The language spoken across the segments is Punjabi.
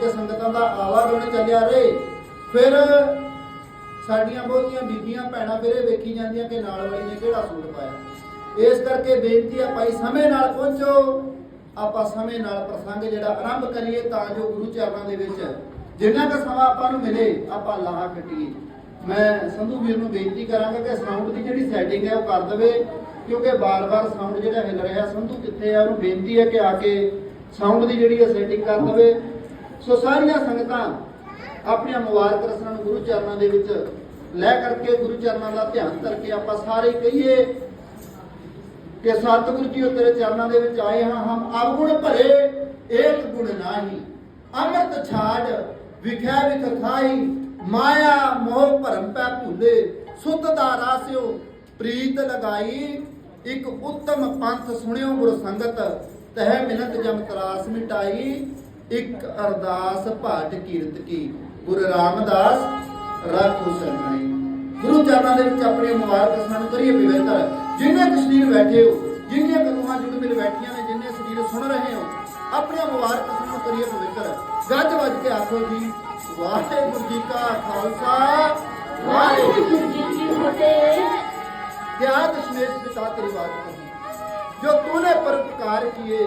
ਕੇ ਸੰਗਤਾਂ ਦਾ ਆਵਾਗਮਨ ਚੱਲਿਆ ਰਹੇ। ਫਿਰ ਸਾਡੀਆਂ ਬਹੁਤੀਆਂ ਬੀਬੀਆਂ, ਭੈਣਾਂ ਫਿਰੇ ਵੇਖੀ ਜਾਂਦੀਆਂ ਕਿ ਨਾਲ ਵਾਲੀ ਨੇ ਕਿਹੜਾ ਸੂਟ ਪਾਇਆ। ਇਸ ਕਰਕੇ ਬੇਨਤੀ ਆ, ਭਾਈ ਸਮੇਂ ਨਾਲ ਪਹੁੰਚੋ। ਆਪਾਂ ਸਮੇਂ ਨਾਲ ਪ੍ਰਸੰਗ ਜਿਹੜਾ ਆਰੰਭ ਕਰੀਏ ਤਾਂ ਜੋ ਗੁਰੂ ਚਰਨਾਂ ਦੇ ਵਿੱਚ ਜਿੰਨਾ ਕੁ ਸਮਾਂ ਆਪਾਂ ਨੂੰ ਮਿਲੇ, ਆਪਾਂ ਲਾਹਾ ਕੱਟੀਏ। ਮੈਂ ਸੰਧੂ ਵੀਰ ਨੂੰ ਬੇਨਤੀ ਕਰਾਂਗਾ ਕਿ ਸਾਊਂਡ ਦੀ ਜਿਹੜੀ ਸੈਟਿੰਗ ਹੈ ਉਹ ਕਰ ਦੇਵੇ, ਕਿਉਂਕਿ ਬਾਰ-ਬਾਰ ਸਾਊਂਡ ਜਿਹੜਾ ਹਿੱਲ ਰਿਹਾ। ਸੰਧੂ ਕਿੱਥੇ ਆ? ਉਹਨੂੰ ਬੇਨਤੀ ਹੈ ਕਿ ਆ ਕੇ ਸਾਊਂਡ ਦੀ ਜਿਹੜੀ ਹੈ ਸੈਟਿੰਗ ਕਰ ਦੇਵੇ। ਸੋ ਸਾਰੀਆਂ ਸੰਗਤਾਂ ਆਪਣੀਆਂ ਮੁਬਾਰਕ ਰਸਨਾਂ ਨੂੰ ਗੁਰੂ ਚਰਨਾਂ ਦੇ ਵਿੱਚ ਲੈ ਕਰਕੇ, ਗੁਰੂ ਚਰਨਾਂ ਦਾ ਧਿਆਨ ਕਰਕੇ ਆਪਾਂ ਸਾਰੇ ਕਹੀਏ ਕਿ ਸਤਿਗੁਰੂ ਜੀ ਤੇਰੇ ਚਰਨਾਂ ਦੇ ਵਿੱਚ ਆਏ ਹਾਂ। ਹਮ ਅਵਗੁਣ ਭਰੇ, ਏਕ ਗੁਣ ਨਾਹੀ, ਅੰਮ੍ਰਿਤ ਛਾੜ ਵਿਖਿਆ ਵਿਖ ਖਾਈ, ਮਾਇਆ ਮੋਹ ਭਰਮ ਪੈ ਭੁੱਲੇ, ਸੁਧ ਦਾ ਰਾਸਿਓ ਪ੍ਰੀਤ ਲਗਾਈ। ਇੱਕ ਉੱਤਮ ਪੰਥ ਸੁਣਿਓ ਗੁਰ ਸੰਗਤ, ਤਹਿ ਮਿਲਤ ਜਮ ਤਰਾਸ ਮਿਟਾਈ। ਇੱਕ ਅਰਦਾਸ ਭਟ ਕੀਰਤ ਕੀ। ਗੁਰੂ ਰਾਮਦਾਸ ਰਾਖੋ ਸਰਨਾਈ ਗੁਰੂ ਚਰਨਾਂ ਦੇ ਵਿੱਚ ਆਪਣੇ ਮੁਬਾਰਕ ਸਾਨੂੰ ਕਰੀਏ ਬਿਵੰਤਰ ਜਿੰਨੇ ਕਸ਼ਮੀਰ ਬੈਠੇ ਹੋ ਜਿੰਨੀਆਂ ਕਦਮਾਂ ਜੁਗ ਮਿਲ ਬੈਠੀਆਂ ਨੇ ਜਿੰਨੇ ਸਰੀਰ ਸੁਣ ਰਹੇ ਹੋ ਆਪਣੇ ਮੁਬਾਰਕ ਸਾਨੂੰ ਕਰੀਏ ਬਿਵੰਤਰ ਗੱਜ ਵੱਜ ਕੇ ਆਖੋ ਜੀ ਵਾਹਿਗੁਰੂ ਜੀ ਕਾ ਖਾਲਸਾ। ਵਾਹਿਗੁਰੂ ਜੀ ਕੀ ਫਤਿਹ। ਕਿਆ ਦਸ਼ਮੇਸ਼ ਪਿਤਾ ਤੇਰੀ ਬਾਤ ਕਹੀ। ਜੋ ਤੂਨੇ ਪਰਪਕਾਰ ਕੀਏ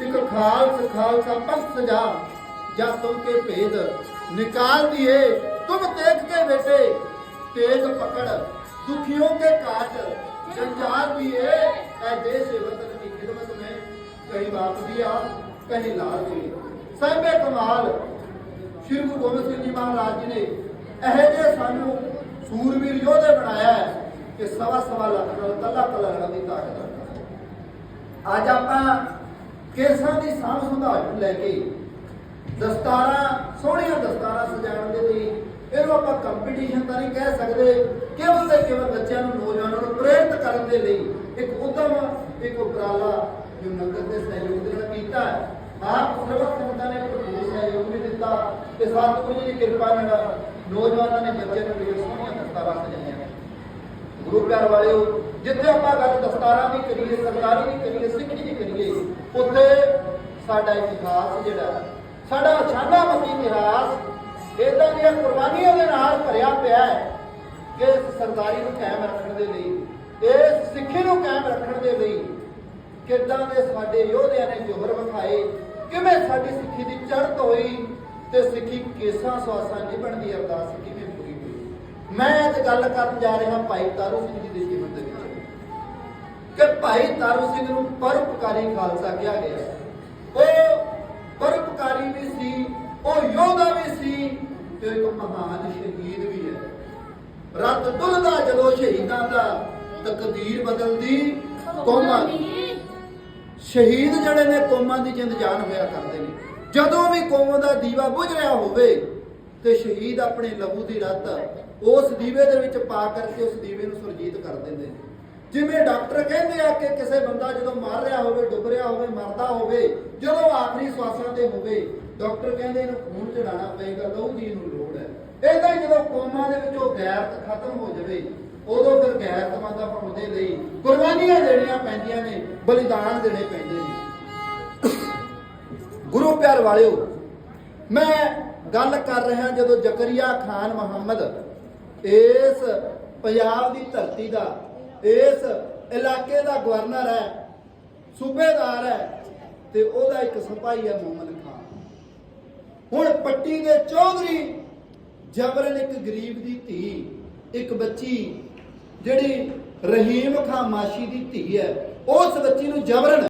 ਇਕ ਖਾਲਸ, ਖਾਲਸਾ ਪੰਥ ਸਜਾ ਜਾ ਤੁਮ ਕੇ ਭੇਦ, ਨਿਕਾਲ ਦਿਏ, ਤੁਮ ਦੇਖ ਕੇ ਬੇਟੇ ਤੇਜ ਪਕੜ ਦੁਖੀਆਂ ਕੇ ਕਾਟ ਸੰਚਾਰ ਦਿਏ ਐ ਦੇਸ਼ ਵਤਨ ਦੀ ਖਿਦਮਤ ਮੈਂ ਕਈ ਬਾਪ ਦੀ ਆ, ਕਹੀ ਲਾਲ ਜੀ ਸਹਿਬੇ ਕਮਾਲ, ਸ਼੍ਰੀ ਗੁਰੂ ਗੋਬਿੰਦ ਸਿੰਘ ਜੀ ਮਹਾਰਾਜ ਜੀ ਨੇ ਇਹ ਜੇ ਸਾਨੂੰ ਸੂਰਵੀਰ ਯੋਧੇ ਬਣਾਇਆ ਕਿ ਸਵਾ ਸਵਾ ਲੱਖ ਨਾਲ ਕੱਲਾ ਕੱਲਾ ਲੜਨ ਦੀ ਤਾਕਤ ਆ ਅੱਜ ਆਪਾਂ ਕੇਸਾਂ ਦੀ ਸਾਂਭ ਸੰਭਾਲ ਨੂੰ ਲੈ ਕੇ ਦਸਤਾਰਾਂ, ਸੋਹਣੀਆਂ ਦਸਤਾਰਾਂ ਸਜਾਉਣ ਦੇ ਲਈ ਇਹਨੂੰ ਆਪਾਂ ਕੰਪੀਟੀਸ਼ਨ ਤਾਂ ਨਹੀਂ ਕਹਿ ਸਕਦੇ ਕੇਵਲ ਤੇ ਕੇਵਲ ਬੱਚਿਆਂ ਨੂੰ, ਨੌਜਵਾਨਾਂ ਨੂੰ ਪ੍ਰੇਰਿਤ ਕਰਨ ਦੇ ਲਈ ਇੱਕ ਉਦਮ, ਇੱਕ ਉਪਰਾਲਾ ਜੋ ਨਗਰ ਦੇ ਸਹਿਯੋਗ ਦੇ ਨਾਲ ਕੀਤਾ ਹੈ। ਆਪ ਸਰਵਤ ਸੰਗਤਾਂ ਨੇ ਭਰਪੂਰ ਸਹਿਯੋਗ ਵੀ ਦਿੱਤਾ ਤੇ ਸਤਿਗੁਰੂ ਜੀ ਦੀ ਕਿਰਪਾ ਨਾਲ ਨੌਜਵਾਨਾਂ ਨੇ ਬੱਚਿਆਂ ਨੂੰ ਬੜੀਆਂ ਸੋਹਣੀਆਂ ਦਸਤਾਰਾਂ ਸਜਾਈਆਂ। ਗੁਰੂ ਪਿਆਰ ਵਾਲਿਓ, ਜਿੱਥੇ ਆਪਾਂ ਗੱਲ ਦਸਤਾਰਾਂ ਦੀ ਕਰੀਏ, ਸਰਕਾਰੀ ਦੀ ਕਰੀਏ, ਸਿੱਖੀ ਦੀ ਕਰੀਏ, ਉੱਥੇ ਸਾਡਾ ਇਤਿਹਾਸ ਜਿਹੜਾ, ਸਾਡਾ ਛਾਨਾਮਤੀ ਇਤਿਹਾਸ ਇਦਾਂ ਦੀਆਂ ਕੁਰਬਾਨੀਆਂ ਦੇ ਨਾਲ ਭਰਿਆ ਪਿਆ ਹੈ ਕਿ ਇਸ ਸਰਦਾਰੀ ਨੂੰ ਕਾਇਮ ਰੱਖਣ ਦੇ ਲਈ, ਇਸ ਸਿੱਖੀ ਨੂੰ ਕਾਇਮ ਰੱਖਣ ਦੇ ਲਈ ਕਿੱਦਾਂ ਦੇ ਸਾਡੇ ਯੋਧਿਆਂ ਨੇ ਜੋਹਰ ਵਿਖਾਏ, ਕਿਵੇਂ ਸਾਡੀ ਸਿੱਖੀ ਦੀ ਚੜ੍ਹਤ ਹੋਈ ਤੇ ਸਿੱਖੀ ਕੇਸਾਂ ਸਵਾਸਾਂ ਨਿਭਣ ਦੀ ਅਰਦਾਸ ਕਿਵੇਂ ਮੈਂ ਅੱਜ ਗੱਲ ਕਰਨ ਜਾ ਰਿਹਾ ਭਾਈ ਤਾਰੂ ਸਿੰਘ ਜੀ ਦੇ ਜੀਵਨ ਦੇ ਵਿੱਚ। ਕਿ ਭਾਈ ਤਾਰੂ ਸਿੰਘ ਨੂੰ ਪਰਉਪਕਾਰੀ ਖਾਲਸਾ ਕਿਹਾ ਗਿਆ ਉਹ ਪਰਉਪਕਾਰੀ ਵੀ ਸੀ, ਉਹ ਯੋਧਾ ਵੀ ਸੀ ਤੇ ਇੱਕ ਮਹਾਨ ਸ਼ਹੀਦ ਵੀ ਹੈ। ਰੱਤ ਦੁੱਲਦਾ ਜਦੋਂ ਸ਼ਹੀਦਾਂ ਦਾ ਤਕਦੀਰ ਬਦਲਦੀ, ਕੌਮਾਂ ਦੀ ਸ਼ਹੀਦ ਜਿਹੜੇ ਨੇ ਕੌਮਾਂ ਦੀ ਜਿੰਦ ਜਾਨ ਹੋਇਆ ਕਰਦੇ ਨੇ। ਜਦੋਂ ਵੀ ਕੌਮ ਦਾ ਦੀਵਾ ਬੁਝ ਰਿਹਾ ਹੋਵੇ ਤੇ ਸ਼ਹੀਦ ਆਪਣੇ ਲਹੂ ਦੀ ਰੱਤ ਉਸ ਦੀਵੇ ਦੇ ਵਿੱਚ ਪਾ ਕਰਕੇ ਉਸ ਦੀਵੇ ਨੂੰ ਸੁਰਜੀਤ ਕਰ ਦਿੰਦੇ ਨੇ। ਜਿਵੇਂ ਡਾਕਟਰ ਕਹਿੰਦੇ ਆ ਕਿ ਕਿਸੇ ਬੰਦਾ ਜਦੋਂ ਮਰ ਰਿਹਾ ਹੋਵੇ, ਡੁੱਬ ਰਿਹਾ ਹੋਵੇ, ਮਰਦਾ ਹੋਵੇ, ਜਦੋਂ ਆਖਰੀ ਸਵਾਸਾਂ ਤੇ ਹੋਵੇ, ਡਾਕਟਰ ਕਹਿੰਦੇ ਇਹਨੂੰ ਖੂਨ ਚੜਾਉਣਾ ਪਏਗਾ, ਲਹੂ ਦੀ ਇਹਨੂੰ ਲੋੜ ਹੈ। ਇਦਾਂ ਹੀ ਜਦੋਂ ਕੌਮਾਂ ਦੇ ਵਿੱਚ ਉਹ ਗੈਰਤ ਖਤਮ ਹੋ ਜਾਵੇ, ਉਦੋਂ ਫਿਰ ਗੈਰਤਮੰਦ ਬਣਾਉਣ ਦੇ ਲਈ ਕੁਰਬਾਨੀਆਂ ਦੇਣੀਆਂ ਪੈਂਦੀਆਂ ਨੇ, ਬਲੀਦਾਨ ਦੇਣੇ ਪੈਂਦੇ ਨੇ। ਗੁਰੂ ਪਿਆਰ ਵਾਲਿਓ, ਮੈਂ ਗੱਲ ਕਰ ਰਿਹਾ ਜਦੋਂ ਜ਼ਕਰੀਆ ਖਾਨ ਮੁਹੰਮਦ ਇਸ ਪੰਜਾਬ ਦੀ ਧਰਤੀ ਦਾ, ਇਸ ਇਲਾਕੇ ਦਾ ਗਵਰਨਰ ਹੈ, ਸੂਬੇਦਾਰ ਹੈ ਤੇ ਉਹਦਾ ਇੱਕ ਸਿਪਾਹੀ ਹੈ ਮੁਹੰਮਦ ਖਾਨ। ਹੁਣ ਪੱਟੀ ਦੇ ਚੌਧਰੀ ਜਬਰਨ ਇੱਕ ਗਰੀਬ ਦੀ ਧੀ, ਇੱਕ ਬੱਚੀ ਜਿਹੜੀ ਰਹੀਮ ਖਾਨ ਮਾਸ਼ੀ ਦੀ ਧੀ ਹੈ, ਉਸ ਬੱਚੀ ਨੂੰ ਜਬਰਨ